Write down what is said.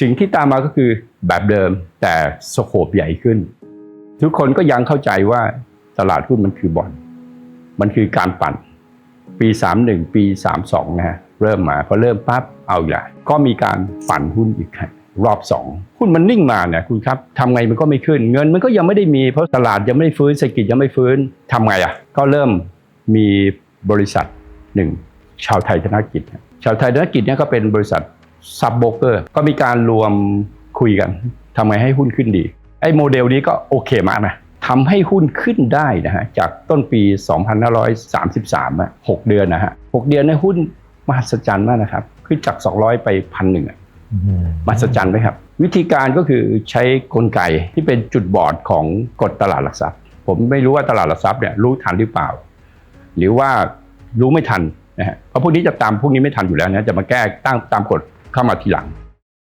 สิ่งที่ตามมาก็คือแบบเดิมแต่สโคปใหญ่ขึ้น ทุกคนก็ยังเข้าใจว่าตลาดหุ้นมันคือบ่อน มันคือการปั่น ปี 31 ปี 32 นะฮะเริ่มมาพอเริ่มปั๊บเอาอีกและก็มีการปั่นหุ้นอีกครับรอบ2หุ้นมันนิ่งมาเนี่ยคุณครับทำไงมันก็ไม่ขึ้น เงินมันก็ยังไม่ได้มี เพราะตลาดยังไม่ได้ฟื้นเศรษฐกิจยังไม่ฟื้นทำไงอะก็เริ่มมีบริษัทหนึ่งชาวไทยธนกิจ ชาวไทยธนกิจเนี่ยก็เป็นบริษัท ซับโบรกเกอร์ก็มีการรวมคุยกันทำไงให้หุ้นขึ้นดี ไอ้โมเดลนี้ก็โอเคมากนะทำให้หุ้นขึ้นได้นะฮะจากต้นปี 2533อะ6เดือนนะฮะ6เดือนในยหุ้นมหัศจรรย์มากนะครับ ขึ้นจาก 200 ไปพันหนึ่งอะมหัศจรรย์ไหมครับ วิธีการก็คือใช้กลไกที่เป็นจุดบอดของกฎตลาดหลักทรัพย์ ผมไม่รู้ว่าตลาดหลักทรัพย์เนี่ยรู้ทันหรือเปล่า หรือว่ารู้ไม่ทันนะฮะเพราะพวกนี้จะตามพวกนี้ไม่ทันอยู่แล้วนะจะมาแก้ตั้งตามกฎ เข้ามาทีหลัง